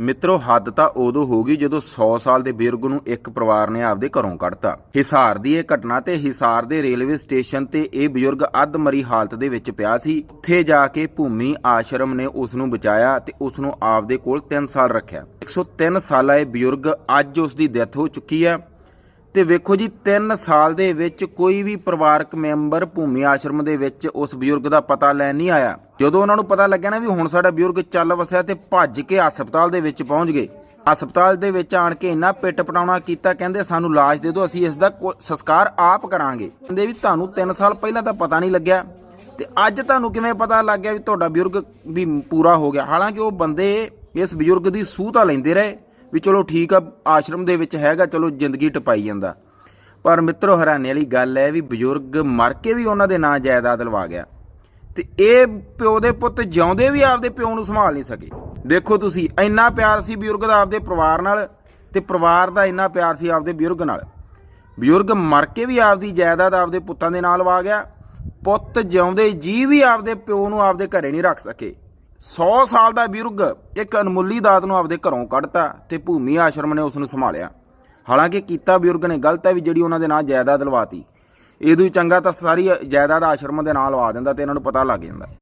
ਮਿੱਤਰੋ, ਹੱਦ ਤਾਂ ਉਦੋਂ ਹੋ ਗਈ ਜਦੋਂ 100 ਸਾਲ ਦੇ ਬਜ਼ੁਰਗ ਨੂੰ ਇੱਕ ਪਰਿਵਾਰ ਨੇ ਆਪਦੇ ਘਰੋਂ ਕੱਢਤਾ। ਹਿਸਾਰ ਦੀ ਇਹ ਘਟਨਾ ਤੇ ਹਿਸਾਰ ਦੇ ਰੇਲਵੇ ਸਟੇਸ਼ਨ ਤੇ ਇਹ ਬਜ਼ੁਰਗ ਅੱਧ-ਮਰੀ ਹਾਲਤ ਦੇ ਵਿੱਚ ਪਿਆ ਸੀ। ਉੱਥੇ ਜਾ ਕੇ ਭੂਮੀ ਆਸ਼ਰਮ ਨੇ ਉਸ ਨੂੰ ਬਚਾਇਆ ਤੇ ਉਸ ਨੂੰ ਆਪਦੇ ਕੋਲ 3 ਸਾਲ ਰੱਖਿਆ। 103 ਸਾਲਾ ਇਹ ਬਜ਼ੁਰਗ ਅੱਜ ਉਸ ਦੀ ਡੈਥ ਹੋ ਚੁੱਕੀ ਹੈ। ਤੇ ਵੇਖੋ ਜੀ 3 ਸਾਲ ਦੇ ਵਿੱਚ ਕੋਈ ਵੀ ਪਰਿਵਾਰਕ ਮੈਂਬਰ ਭੂਮੀ ਆਸ਼ਰਮ ਦੇ ਵਿੱਚ ਉਸ ਬਜ਼ੁਰਗ ਦਾ ਪਤਾ ਲੈਣ ਨਹੀਂ ਆਇਆ। ਜਦੋਂ ਉਹਨਾਂ ਨੂੰ ਪਤਾ ਲੱਗਿਆ ਨਾ ਵੀ ਹੁਣ ਸਾਡਾ ਬਜ਼ੁਰਗ ਚੱਲ ਵਸਿਆ ਤੇ ਭੱਜ ਕੇ ਹਸਪਤਾਲ ਦੇ ਵਿੱਚ ਪਹੁੰਚ ਗਏ। ਹਸਪਤਾਲ ਦੇ ਵਿੱਚ ਆਣ ਕੇ ਇੰਨਾ ਪਿੱਟ ਪਟਾਉਣਾ ਕੀਤਾ, ਕਹਿੰਦੇ ਸਾਨੂੰ ਲਾਸ਼ ਦੇ ਦਿਓ, ਅਸੀਂ ਇਸ ਦਾ ਸੰਸਕਾਰ ਆਪ ਕਰਾਂਗੇ। ਕਹਿੰਦੇ ਵੀ ਤੁਹਾਨੂੰ 3 ਸਾਲ ਪਹਿਲਾਂ ਤਾਂ ਪਤਾ ਨਹੀਂ ਲੱਗਿਆ। ਤੇ ਅੱਜ ਤੁਹਾਨੂੰ ਕਿਵੇਂ ਪਤਾ ਲੱਗ ਗਿਆ ਵੀ ਤੁਹਾਡਾ ਬਜ਼ੁਰਗ ਵੀ ਪੂਰਾ ਹੋ ਗਿਆ? ਹਾਲਾਂਕਿ ਉਹ ਬੰਦੇ ਇਸ ਬਜ਼ੁਰਗ ਦੀ ਸੂਹ ਤਾਂ ਲੈਂਦੇ ਰਹੇ। ਵੀ ਚਲੋ ਠੀਕ ਆ, ਆਸ਼ਰਮ ਦੇ ਵਿੱਚ ਹੈਗਾ, ਚਲੋ ਜ਼ਿੰਦਗੀ ਟਪਾਈ ਜਾਂਦਾ। ਪਰ ਮਿੱਤਰੋ, ਹੈਰਾਨੀ ਵਾਲੀ ਗੱਲ ਹੈ ਵੀ ਬਜ਼ੁਰਗ ਮਰ ਕੇ ਵੀ ਉਹਨਾਂ ਦੇ ਨਾਂ ਜਾਇਦਾਦ ਲਵਾ ਗਿਆ। ਤੇ ਇਹ ਪਿਓ ਦੇ ਪੁੱਤ ਜਿਉਂਦੇ ਵੀ ਆਪਦੇ ਪਿਓ ਨੂੰ ਸੰਭਾਲ ਨਹੀਂ ਸਕੇ। ਦੇਖੋ ਤੁਸੀਂ, ਇੰਨਾ ਪਿਆਰ ਸੀ ਬਜ਼ੁਰਗ ਦਾ ਆਪਦੇ ਪਰਿਵਾਰ ਨਾਲ, ਤੇ ਪਰਿਵਾਰ ਦਾ ਇੰਨਾ ਪਿਆਰ ਸੀ ਆਪਦੇ ਬਜ਼ੁਰਗ ਨਾਲ। ਬਜ਼ੁਰਗ ਮਰ ਕੇ ਵੀ ਆਪਦੀ ਜਾਇਦਾਦ ਆਪਦੇ ਪੁੱਤਾਂ ਦੇ ਨਾਲ ਲਵਾ ਗਿਆ। ਪੁੱਤ ਜਿਉਂਦੇ ਜੀ ਵੀ ਆਪਦੇ ਪਿਓ ਨੂੰ ਆਪਦੇ ਘਰੇ ਨਹੀਂ ਰੱਖ ਸਕੇ। 100 ਸਾਲ ਦਾ ਬਜ਼ੁਰਗ ਇੱਕ ਅਨਮੁੱਲੀ ਦਾਤ ਨੂੰ ਆਪਦੇ ਘਰੋਂ ਕੱਢਤਾ ਤੇ ਭੂਮੀ ਆਸ਼ਰਮ ਨੇ ਉਸ ਨੂੰ ਸੰਭਾਲਿਆ। ਹਾਲਾਂਕਿ ਕੀਤਾ ਬਜ਼ੁਰਗ ਨੇ ਗਲਤ ਹੈ ਵੀ ਜਿਹੜੀ ਉਹਨਾਂ ਦੇ ਨਾਂ ਜਾਇਦਾਦ ਲਵਾਤੀ। ਇਹਦੋਂ ਹੀ ਚੰਗਾ ਤਾਂ ਸਾਰੀ ਜਾਇਦਾਦ ਆਸ਼ਰਮ ਦੇ ਨਾਲ ਲਵਾ ਦਿੰਦਾ ਤੇ ਇਹਨਾਂ ਨੂੰ ਪਤਾ ਲੱਗ ਜਾਂਦਾ।